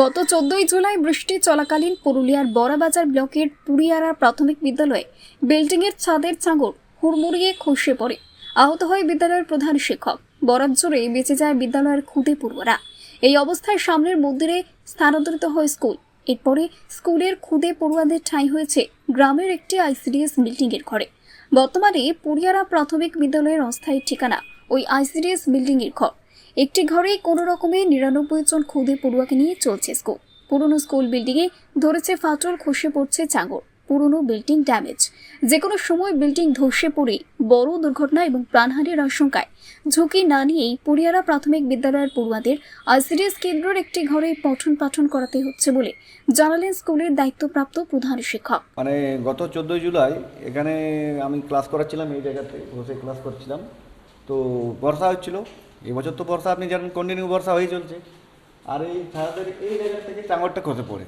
গত চোদ্দই জুলাই বৃষ্টি চলাকালীন পুরুলিয়ার বড়াবাজার ব্লকের পুরিয়ারা প্রাথমিক বিদ্যালয়ে বিল্ডিংয়ের ছাদের চাঙর হুড়মুড়িয়ে খসে পড়ে। আহত হয় বিদ্যালয়ের প্রধান শিক্ষক। বরাত জুড়ে বেঁচে যায় বিদ্যালয়ের খুদে পড়ুয়ারা। এই অবস্থায় সামনের মন্দিরে স্থানান্তরিত হয় স্কুল। এরপরে স্কুলের খুদে পড়ুয়াদের ঠাঁই হয়েছে গ্রামের একটি আইসিডিএস বিল্ডিংয়ের ঘরে। বর্তমানে পুরিয়ারা প্রাথমিক বিদ্যালয়ের অস্থায়ী ঠিকানা ওই আইসিডিএস বিল্ডিংয়ের ঘর। একটি ঘরে কোনো রকমে নিরানব্বই জন খুদে পড়ুয়াকে নিয়ে চলছে স্কুল। পুরনো স্কুল বিল্ডিংয়ে ধরেছে ফাটল, খসে পড়ছে চাঙর। পুরনো বিল্ডিং ড্যামেজ। যে কোনো সময় বিল্ডিং ধসে পড়ে বড় দুর্ঘটনা এবং প্রাণহানির আশঙ্কায়। ঝুঁকি না নিয়েই পড়িয়ারা প্রাথমিক বিদ্যালয়ের পড়ুয়াদের আইসিডিএস কেন্দ্রের একটি ঘরে পঠন পাঠন করাতে হচ্ছে বলে জানালেন স্কুলের দায়িত্বপ্রাপ্ত প্রধান শিক্ষক। মানে গত চোদ্দোই জুলাই এখানে আমি ক্লাস করাচ্ছিলাম, এই জায়গাতে বসে ক্লাস করছিলাম। তো বর্ষা হচ্ছিল এবছর তো বর্ষা, আপনি জানেন কন্টিনিউ বর্ষা হয়ে চলছে। আর এই ছাদের এই জায়গা থেকে চাঙরটা খসে পড়ে।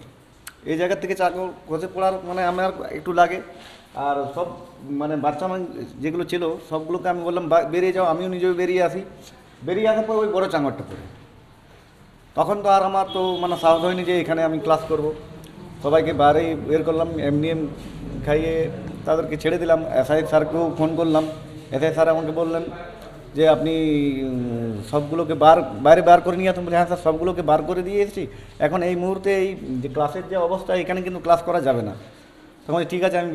এই জায়গা থেকে চাঙর খসে পড়ার মানে আমার একটু লাগে। আর সব মানে বাচ্চা মানে যেগুলো ছিল, সবগুলোকে আমি বললাম, "বা- বেরিয়ে যাও, আমিও নিজেও বেরিয়ে আসি। বেরিয়ে আসার পর ওই বড় চাঙরটা পড়ে। তখন তো আর আমার তো মানে সাহস হয়নি যে এখানে আমি ক্লাস করব। সবাইকে বাইরে বের করলাম, এমনি এম খাইয়ে তাদেরকে ছেড়ে দিলাম। এসআই স্যারকেও ফোন করলাম। এসআই স্যার আমাকে বললেন যে আপনি সবগুলোকে বার বাইরে বার করে নিয়ে আসুন। বলে হ্যাঁ স্যার সবগুলোকে বার করে দিয়ে এসেছি। এখন এই মুহূর্তে এই যে ক্লাসের যে অবস্থা এখানে কিন্তু ক্লাস করা যাবে না। তখন ঠিক আছে আমি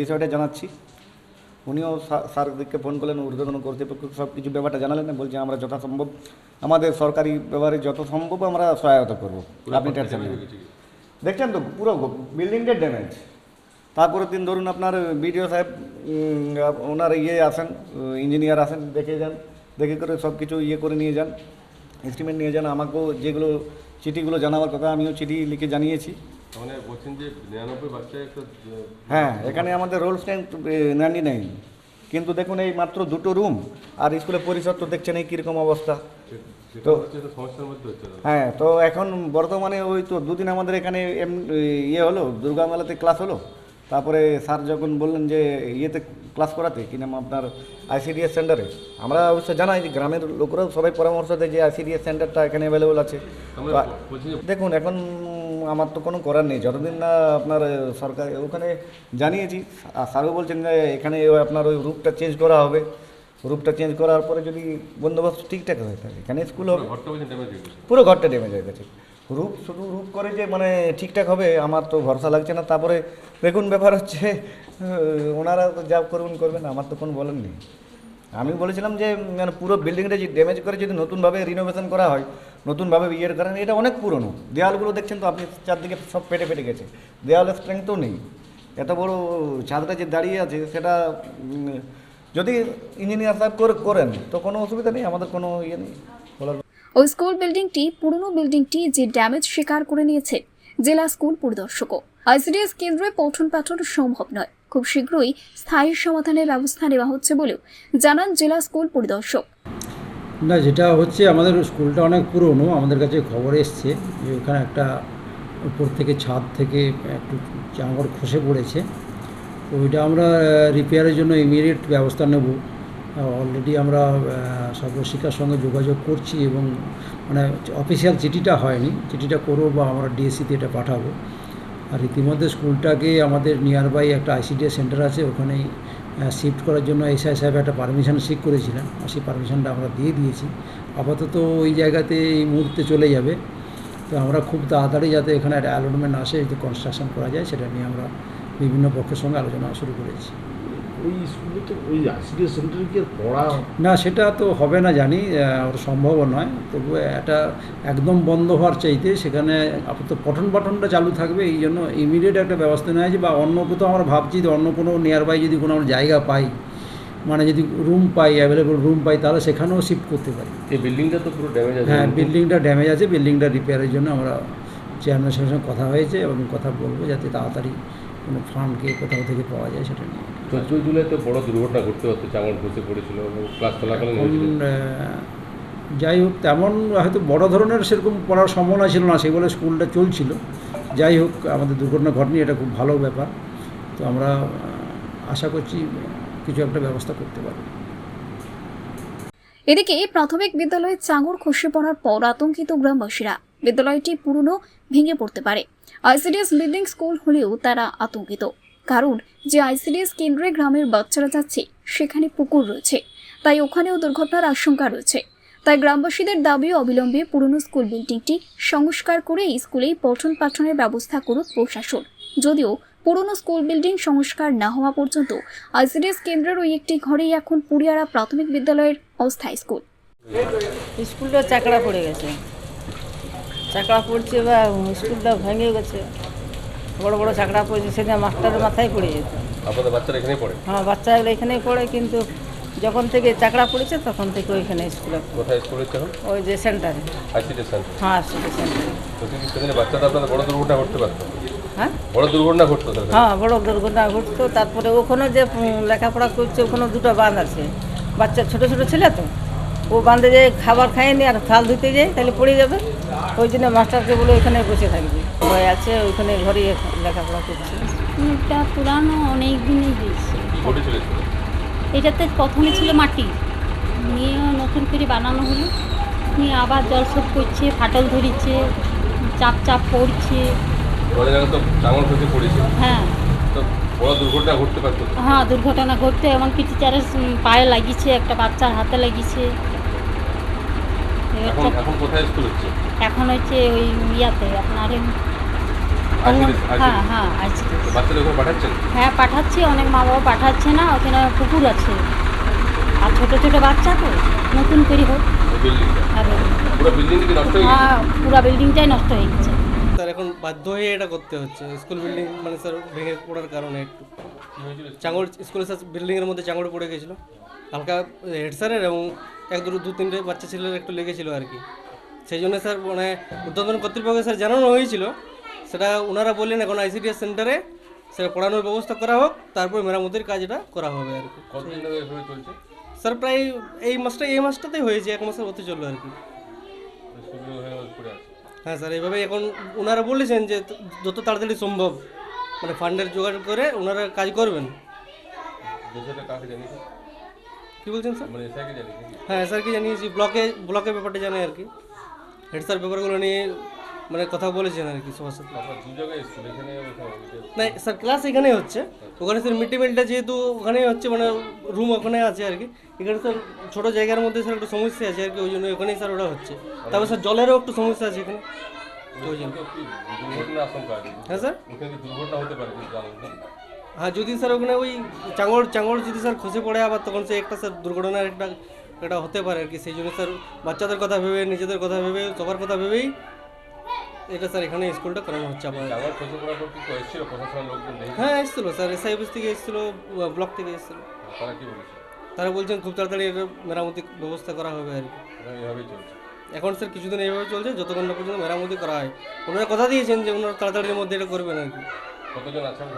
বিষয়টা জানাচ্ছি। উনিও স্যার- স্যারদেরকে ফোন করলেন ঊর্ধ্বতন কর্তৃপক্ষ সব কিছু ব্যাপারটা জানালেন। বলছে আমরা যথাসম্ভব আমাদের সরকারি ব্যাপারে যত সম্ভব আমরা সহায়তা করব। আপনি দেখছেন তো পুরো বিল্ডিংটা ড্যামেজ তারপরের দিন ধরুন আপনার বিডিও সাহেব ওনার ইয়ে আসেন ইঞ্জিনিয়ার আসেন দেখে যান দেখে করে সব কিছু ইয়ে করে নিয়ে যান এস্টিমেট নিয়ে যান। আমাকেও যেগুলো চিঠিগুলো জানাবার কথা আমিও চিঠি লিখে জানিয়েছি। মানে হ্যাঁ এখানে আমাদের রোল স্ট্যান্ড নাইনটি নাইন কিন্তু দেখুন এই মাত্র দুটো রুম আর স্কুলের পরিসর তো দেখছেন এই কীরকম অবস্থা। তো হ্যাঁ তো এখন বর্তমানে ওই তো দুদিন আমাদের এখানে ইয়ে হলো দুর্গা মেলাতে ক্লাস হলো। তারপরে স্যার যখন বললেন যে ইয়েতে ক্লাস করাতে কি নাম আপনার আইসিডিএস সেন্টারে? আমরা অবশ্য জানাই যে গ্রামের লোকরাও সবাই পরামর্শ দেয় যে আইসিডিএস সেন্টারটা এখানে অ্যাভেলেবল আছে। দেখুন এখন আমার তো কোনো করার নেই। যতদিন না আপনার সরকার ওখানে জানিয়েছি আর স্যারও বলছেন যে এখানে আপনার ওই রূপটা চেঞ্জ করা হবে। রূপটা চেঞ্জ করার পরে যদি বন্দোবস্ত ঠিকঠাক হয়ে থাকে এখানে স্কুল হবে। পুরো ঘরটা ড্যামেজ হয়ে গেছে। রূপ, শুধু রূপ করে যে মানে ঠিকঠাক হবে, আমার তো ভরসা লাগছে না। তারপরে দেখুন ব্যাপার হচ্ছে ওনারা যা করবেন করবেন, আমার তো কোনো বলার নেই। আমি বলেছিলাম যে মানে পুরো বিল্ডিংটা যে ড্যামেজ করে যদি নতুনভাবে রিনোভেশন করা হয়, নতুনভাবে ইয়ের করেন, এটা অনেক পুরনো। দেওয়ালগুলো দেখছেন তো, আপনি চারদিকে সব পেটে পেটে গেছে। দেওয়ালের স্ট্রেংথও নেই। এত বড় ছাদটা যে দাঁড়িয়ে আছে, সেটা যদি ইঞ্জিনিয়ার সাহেব করে, করেন, তো কোনো অসুবিধা নেই, আমাদের কোনো ইয়ে নেই। ওই স্কুল বিল্ডিংটি, পুরনো বিল্ডিংটি যে ড্যামেজ স্বীকার করে নিয়েছে, জেলা স্কুল পরিদর্শকও। আইসিডিএস কেন্দ্রে পঠন পাঠন সম্ভব নয়। খুব শীঘ্রই স্থায়ী সমাধানের ব্যবস্থা নেওয়া হচ্ছে বলেও জানান জেলা স্কুল পরিদর্শক। না, যেটা হচ্ছে, আমাদের স্কুলটা অনেক পুরনো, আমাদের কাছে খবর এসছে যে ওখানে একটা উপর থেকে ছাদ থেকে একটু চাঙড় খসে পড়েছে। তো ওইটা আমরা রিপেয়ারের জন্য ইমিডিয়েট ব্যবস্থা নেব। অলরেডি আমরা সর্বশিক্ষার সঙ্গে যোগাযোগ করছি এবং মানে অফিসিয়াল চিঠিটা হয়নি। চিঠিটা করব বা আমরা ডিএসসিতে এটা পাঠাবো। আর ইতিমধ্যে স্কুলটাকে আমাদের নিয়ার বাই একটা আইসিডিএস সেন্টার আছে, ওখানেই শিফট করার জন্য এসআই সাহেব একটা পারমিশন সিক করেছিলেন। আর সেই পারমিশনটা আমরা দিয়ে দিয়েছি। আপাতত ওই জায়গাতে এই মুহূর্তে চলে যাবে। তো আমরা খুব তাড়াতাড়ি যাতে এখানে একটা অ্যালটমেন্ট আসে, যদি কনস্ট্রাকশন করা যায়, সেটা নিয়ে আমরা বিভিন্ন পক্ষের সঙ্গে আলোচনা শুরু করেছি। ওই স্কুলে তো ওই আইসিডিএস সেন্টারে কি আর পড়া না সেটা তো হবে না জানি ওটা সম্ভবও নয়। তবু এটা একদম বন্ধ হওয়ার চাইতে সেখানে আপাতত পঠন পাঠনটা চালু থাকবে এই জন্য ইমিডিয়েট একটা ব্যবস্থা নেওয়া হয়েছে বা অন্য কোথাও আমরা ভাবছি যে অন্য কোনো নিয়ার বাই যদি কোনো আমরা জায়গা পাই মানে যদি রুম পাই অ্যাভেলেবল রুম পাই তাহলে সেখানেও শিফট করতে পারি। এই বিল্ডিংটা তো পুরো ড্যামেজ আছে। হ্যাঁ বিল্ডিংটা ড্যামেজ আছে বিল্ডিংটা রিপেয়ারের জন্য আমরা চেয়ারম্যানের সঙ্গে কথা হয়েছে এবং কথা বলব যাতে তাড়াতাড়ি কোনো ফান্ডকে কোথাও থেকে পাওয়া যায় সেটা নিয়ে। চোদ্দই জুলাই তো বড় দুর্ঘটনা ঘটতে হচ্ছে ঘুষে পড়েছিল ক্লাস চলাকালীন হয়েছিল। যাই হোক তেমন হয়তো বড় ধরনের সেরকম পড়ার সম্ভাবনা ছিল না সেগুলো স্কুলটা চলছিল। যাই হোক আমাদের দুর্ঘটনা ঘটেনি এটা খুব ভালো ব্যাপার। তো আমরা আশা করছি কিছু একটা ব্যবস্থা করতে পারি এদিকে প্রাথমিক বিদ্যালয়ে চাঙর খসে পড়ার পর আতঙ্কিত গ্রামবাসীরা বিদ্যালয়টি পুরনো ভেঙে পড়তে পারে। আইসিডিএস বিল্ডিং স্কুল হলেও তারা আতঙ্কিত। কারণ যে আইসিডিএস কেন্দ্রে গ্রামের বাচ্চারা যাচ্ছে, সেখানে পুকুর রয়েছে। তাই ওখানেও দুর্ঘটনার আশঙ্কা রয়েছে। তাই গ্রামবাসীদের দাবি অবিলম্বে পুরনো স্কুল বিল্ডিংটি সংস্কার করে স্কুলেই পঠন পাঠনের ব্যবস্থা করুক প্রশাসন। যদিও পুরনো স্কুল বিল্ডিং সংস্কার না হওয়া পর্যন্ত আইসিডিএস কেন্দ্রের ওই একটি ঘরেই এখন পুরিয়ারা প্রাথমিক বিদ্যালয়ের অস্থায়ী স্কুল। স্কুলটা চাকড়া পড়ে গেছে। চাকড়া পড়ছে বা স্কুলটা ভেঙে গেছে। বড় বড় চাকড়া পড়েছে সেটা মাস্টারের মাথায় পড়ে যেত। আপনাদের বাচ্চারা এখানেই পড়ে? হ্যাঁ বাচ্চাগুলো এখানেই পড়ে কিন্তু যখন থেকে চাকড়া পড়েছে তখন থেকে ওইখানে স্কুলে কোথায় স্কুল এখন ওই যে সেন্টারে আইসিডি সেন্টার হ্যাঁ স্কুল সেন্টারে তো কিন্তু সেদিনে বাচ্চাটা আপনাদের বড় দুর্ঘটনা ঘটতে পারতো? হ্যাঁ? বড় দুর্ঘটনা ঘটতো হ্যাঁ বড় দুর্ঘটনা ঘটতো। তারপরে ওখানে যে লেখাপড়া করছে ওখানে দুটো বাঁধ আছে। বাচ্চা ছোট ছোট ছেলে তো? ও বাঁধে যে খাবার খায়নি আর থাল ধুতে যায় তাহলে পড়ে যাবে। ওই জন্য মাস্টারকে বলে ওইখানে বসে থাকবে। ভয় আছে ওইখানে ঘরে লেখাপড়া করছে। এটা পুরানো অনেক দিনই স্কুলে? এটাতে প্রথমে ছিল মাটি। নিয়ে নতুন করে বানানো হলো। নিয়ে আবার জল সব করছে ফাটল ধরিছে চাপ চাপ পড়ছে। হ্যাঁ। বড় দুর্ঘটনা ঘটতে পারতো। তো। হ্যাঁ দুর্ঘটনা ঘটতে এমনকি টিচারের উম, পায়ে লাগিয়েছে একটা বাচ্চার হাতে লাগিয়েছে। এখন এখন কোথায় স্কুল হচ্ছে? এখন হচ্ছে ওই ইয়াতে আপনার হ্যাঁ হ্যাঁ বাচ্চাদের ওখানে পাঠাচ্ছেন? হ্যাঁ পাঠাচ্ছি অনেক মা বাবা পাঠাচ্ছে না ওখানে পুকুর আছে। আর ছোট ছোট বাচ্চা তো নতুন করে হোক। আর পুরো বিল্ডিং কি নষ্ট হয়ে বিল্ডিংটাই নষ্ট হয়ে গেছে। স্যার এখন বাধ্য হয়ে এটা করতে হচ্ছে। স্কুল বিল্ডিং মানে স্যার ভেঙে পড়ার কারণে একটু। চাঙড় স্কুলের স্যার বিল্ডিংয়ের মধ্যে চাঙড় পড়ে গেছিল। হালকা হেড স্যারের এবং এক দুটো দু তিনটে বাচ্চা ছেলের একটু লেগেছিলো আর কি। সেই জন্য স্যার মানে উদ্বোধন কর্তৃপক্ষ স্যার জানানো হয়েছিল সেটা ওনারা বললেন এখন আইসিডিএস সেন্টারে সেটা পড়ানোর ব্যবস্থা করা হোক তারপর মেরামতির কাজটা করা হবে আর কি। চলছে? স্যার প্রায় এই মাসটা এই মাসটাতেই হয়েছে এক মাসের হতে চলল আর কি। আছে। হ্যাঁ স্যার এইভাবে এখন ওনারা বলেছেন যে যত তাড়াতাড়ি সম্ভব মানে ফান্ডের জোগাড় করে ওনারা কাজ করবেন। কি বলছেন স্যার? মানে হ্যাঁ স্যারকে জানিয়েছি ব্লকে ব্লকের ব্যাপারটা জানে আর কি। হেড স্যার ব্যাপারগুলো নিয়ে মানে কথা বলেছেন আর কি সবার সাথে। আপনার জায়গায় স্কুল এখানে ওখানে না স্যার ক্লাস এখানেই হচ্ছে। ওখানে স্যার মিড ডে মিলটা যেহেতু ওখানেই হচ্ছে মানে রুম ওখানে আছে আর কি। এখানে স্যার ছোটো জায়গার মধ্যে স্যার একটু সমস্যা আছে আর কি ওই জন্য ওখানেই স্যার ওটা হচ্ছে। তারপর স্যার জলেরও একটু সমস্যা আছে এখানে। ওই জন্য হ্যাঁ স্যার দুর্ঘটনা হতে পারে হ্যাঁ যদি স্যার ওখানে ওই চাঙড় চাঙড় যদি স্যার খসে পড়ে আবার তখন সে একটা স্যার দুর্ঘটনার একটা এটা হতে পারে আর কি। সেই জন্য স্যার বাচ্চাদের কথা ভেবে নিজেদের কথা ভেবে সবার কথা ভেবেই এটা স্যার এখানে স্কুলটা করানো হচ্ছে আবার। হ্যাঁ এসেছিল স্যার এসআই অফিস থেকে এসেছিল ব্লক থেকে এসেছিল। তারা বলছেন খুব তাড়াতাড়ি এটা মেরামতি ব্যবস্থা করা হবে আর কি। এখন স্যার কিছুদিন এইভাবে চলছে যতক্ষণ না পর্যন্ত মেরামতি করা হয়। ওনারা কথা দিয়েছেন যে ওনারা তাড়াতাড়ির মধ্যে এটা করবেন আর কি। কতজন আছেন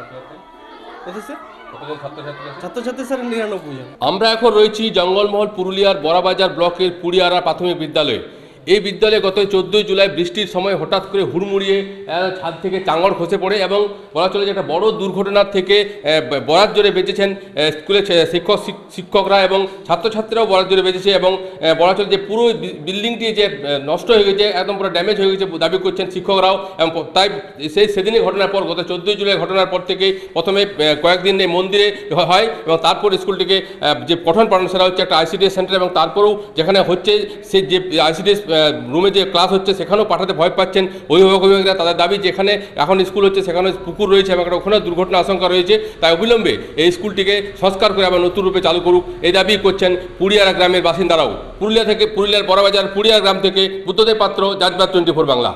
আমরা এখন রয়েছি জঙ্গলমহল পুরুলিয়ার বড়াবাজার ব্লকের পুরিয়ারা প্রাথমিক বিদ্যালয়ে। এই বিদ্যালয়ে গত চোদ্দোই জুলাই বৃষ্টির সময় হঠাৎ করে হুড়মুড়িয়ে ছাদ থেকে চাঙড় খসে পড়ে এবং বলা চলে যে একটা বড় দুর্ঘটনার থেকে বরাত জোরে বেঁচেছেন স্কুলের শিক্ষক শিক্ষকরা এবং ছাত্রছাত্রীরাও বরাত জোরে বেঁচেছে এবং বলা চলে যে পুরো বিল্ডিংটি যে নষ্ট হয়ে গেছে, একদম পুরো ড্যামেজ হয়ে গেছে দাবি করছেন শিক্ষকরাও এবং তাই সেই সেদিনই ঘটনার পর, গত চোদ্দোই জুলাই ঘটনার পর থেকেই প্রথমে কয়েকদিন এই মন্দিরে হয় এবং তারপর স্কুলটিকে যে পঠন পাঠন সেটা হচ্ছে একটা আইসিডিএস সেন্টার এবং তারপরেও যেখানে হচ্ছে সে যে আইসিডিএস রুমে যে ক্লাস হচ্ছে, সেখানেও পাঠাতে ভয় পাচ্ছেন। অভিভাবক অভিভাবকরা তাদের দাবি, যেখানে এখন স্কুল হচ্ছে সেখানে পুকুর রয়েছে এবং একটা ওখানে দুর্ঘটনা আশঙ্কা রয়েছে। তাই অবিলম্বে এই স্কুলটিকে সংস্কার করে আবার নতুন রূপে চালু করুক। এই দাবি করছেন পুরিয়ারা গ্রামের বাসিন্দারাও। পুরুলিয়া থেকে, পুরুলিয়ার বড়বাজার পুরিয়া গ্রাম থেকে বুদ্ধদেব পাত্র, জাজবাদ টোয়েন্টি ফোর বাংলা।